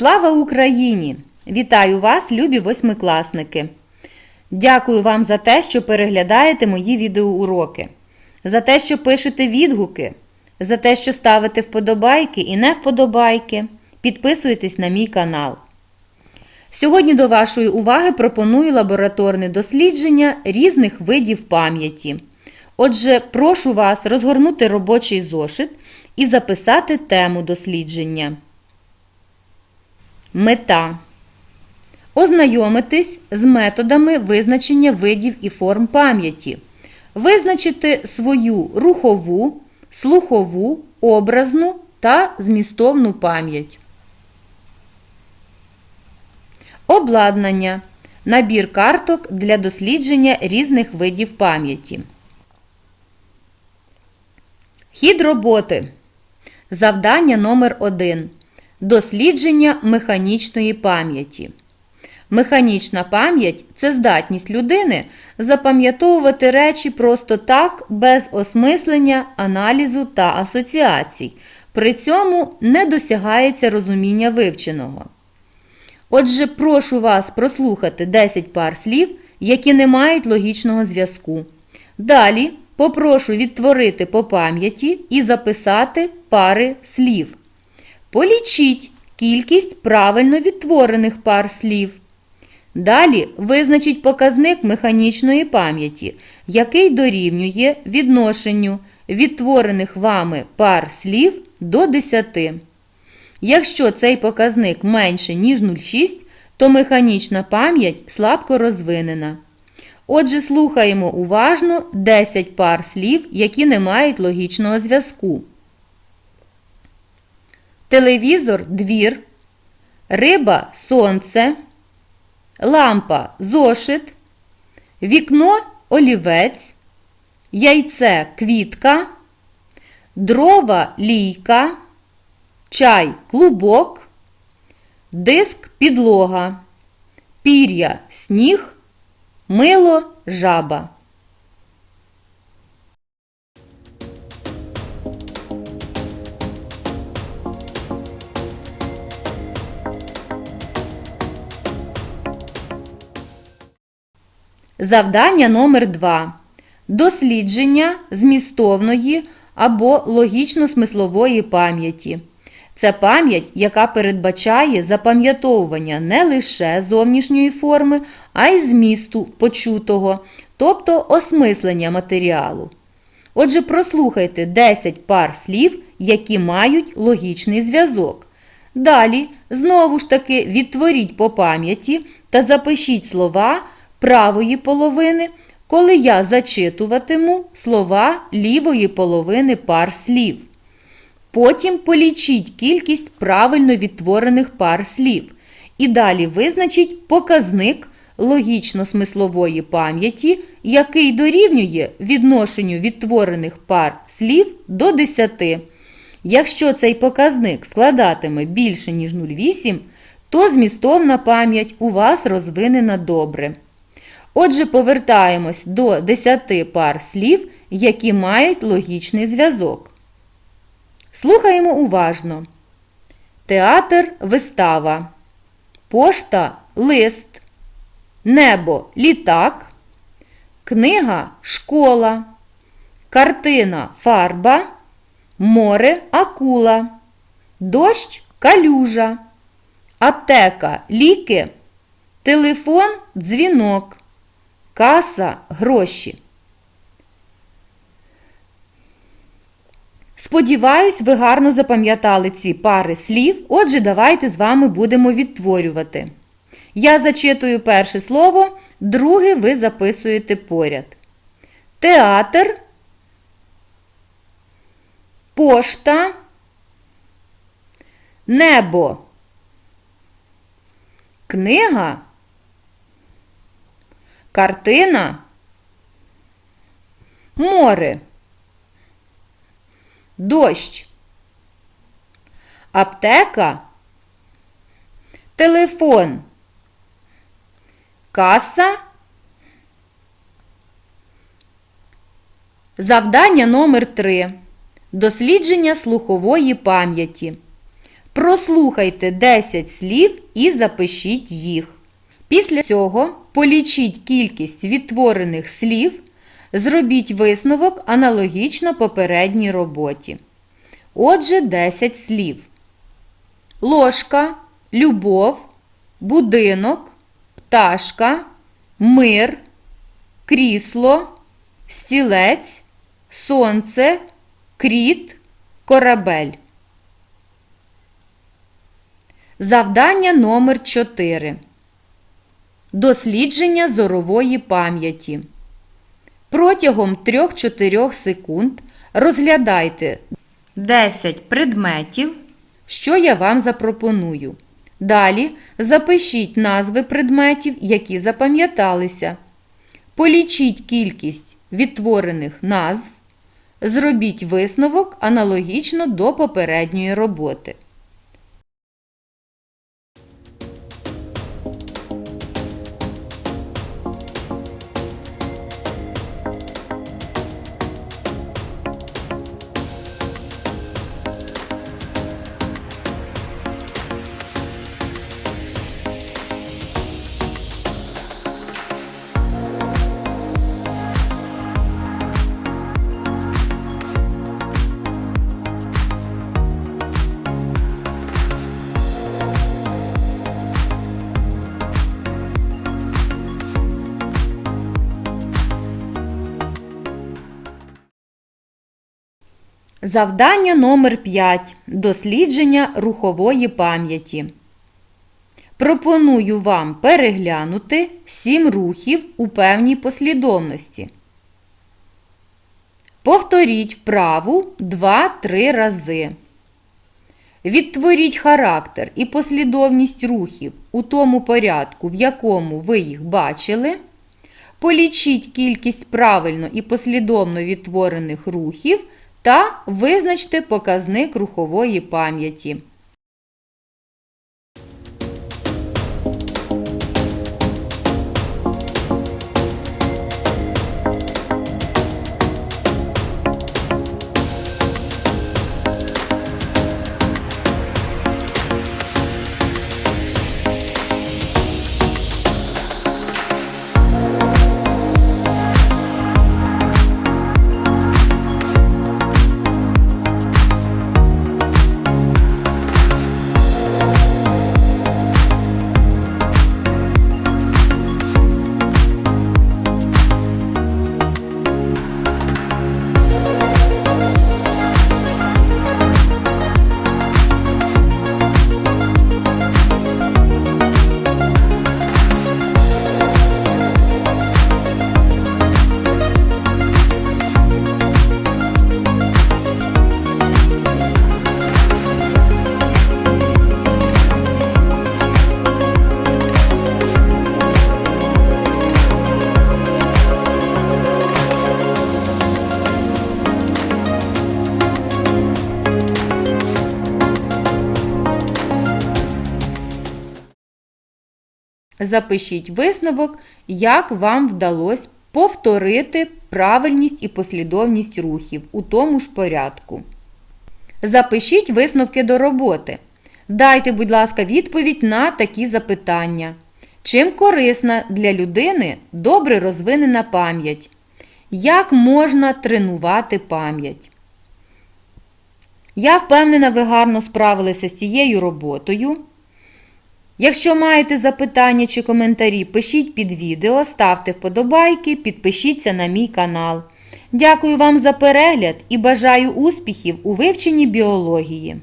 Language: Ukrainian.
Слава Україні! Вітаю вас, любі восьмикласники! Дякую вам за те, що переглядаєте мої відеоуроки, за те, що пишете відгуки, за те, що ставите вподобайки і не вподобайки. Підписуйтесь на мій канал. Сьогодні до вашої уваги пропоную лабораторне дослідження різних видів пам'яті. Отже, прошу вас розгорнути робочий зошит і записати тему дослідження. Мета. Ознайомитись з методами визначення видів і форм пам'яті. Визначити свою рухову, слухову, образну та змістовну пам'ять. Обладнання. Набір карток для дослідження різних видів пам'яті. Хід роботи. Завдання номер 1 Дослідження механічної пам'яті. Механічна пам'ять це здатність людини запам'ятовувати речі просто так, без осмислення, аналізу та асоціацій. При цьому не досягається розуміння вивченого. Отже, прошу вас прослухати 10 пар слів, які не мають логічного зв'язку. Далі попрошу відтворити по пам'яті і записати пари слів. Полічіть кількість правильно відтворених пар слів. Далі визначіть показник механічної пам'яті, який дорівнює відношенню відтворених вами пар слів до 10. Якщо цей показник менше, ніж 0,6, то механічна пам'ять слабко розвинена. Отже, слухаємо уважно 10 пар слів, які не мають логічного зв'язку. Телевізор двір, риба сонце, лампа зошит, вікно олівець, яйце квітка, дрова лійка, чай клубок, диск підлога, пір'я сніг, мило жаба. Завдання номер 2 Дослідження змістовної або логічно-смислової пам'яті. Це пам'ять, яка передбачає запам'ятовування не лише зовнішньої форми, а й змісту почутого, тобто осмислення матеріалу. Отже, прослухайте 10 пар слів, які мають логічний зв'язок. Далі, знову ж таки, відтворіть по пам'яті та запишіть слова правої половини, коли я зачитуватиму слова лівої половини пар слів. Потім полічіть кількість правильно відтворених пар слів. І далі визначіть показник логічно-смислової пам'яті, який дорівнює відношенню відтворених пар слів до 10. Якщо цей показник складатиме більше, ніж 0,8, то змістовна пам'ять у вас розвинена добре. Отже, повертаємось до 10 пар слів, які мають логічний зв'язок. Слухаємо уважно. Театр вистава. Пошта лист. Небо літак. Книга школа. Картина фарба. Море акула. Дощ калюжа. Аптека ліки. Телефон дзвінок. Каса гроші. Сподіваюсь, ви гарно запам'ятали ці пари слів. Отже, давайте з вами будемо відтворювати. Я зачитую перше слово, друге ви записуєте поряд. Театр, пошта, небо, книга, картина, море. Дощ. Аптека. Телефон. Каса. Завдання номер 3. Дослідження слухової пам'яті. Прослухайте 10 слів і запишіть їх. Після цього полічіть кількість відтворених слів, зробіть висновок аналогічно попередній роботі. Отже, 10 слів. Ложка, любов, будинок, пташка, мир, крісло, стілець, сонце, кріт, корабель. Завдання номер 4. Дослідження зорової пам'яті. Протягом 3-4 секунд розглядайте 10 предметів, що я вам запропоную. Далі запишіть назви предметів, які запам'яталися. Полічіть кількість відтворених назв. Зробіть висновок аналогічно до попередньої роботи. Завдання номер 5. Дослідження рухової пам'яті. Пропоную вам переглянути 7 рухів у певній послідовності. Повторіть вправу 2-3 рази. Відтворіть характер і послідовність рухів у тому порядку, в якому ви їх бачили. Полічіть кількість правильно і послідовно відтворених рухів та визначте показник рухової пам'яті. Запишіть висновок, як вам вдалося повторити правильність і послідовність рухів у тому ж порядку. Запишіть висновки до роботи. Дайте, будь ласка, відповідь на такі запитання. Чим корисна для людини добре розвинена пам'ять? Як можна тренувати пам'ять? Я впевнена, ви гарно справилися з цією роботою. Якщо маєте запитання чи коментарі, пишіть під відео, ставте вподобайки, підпишіться на мій канал. Дякую вам за перегляд і бажаю успіхів у вивченні біології.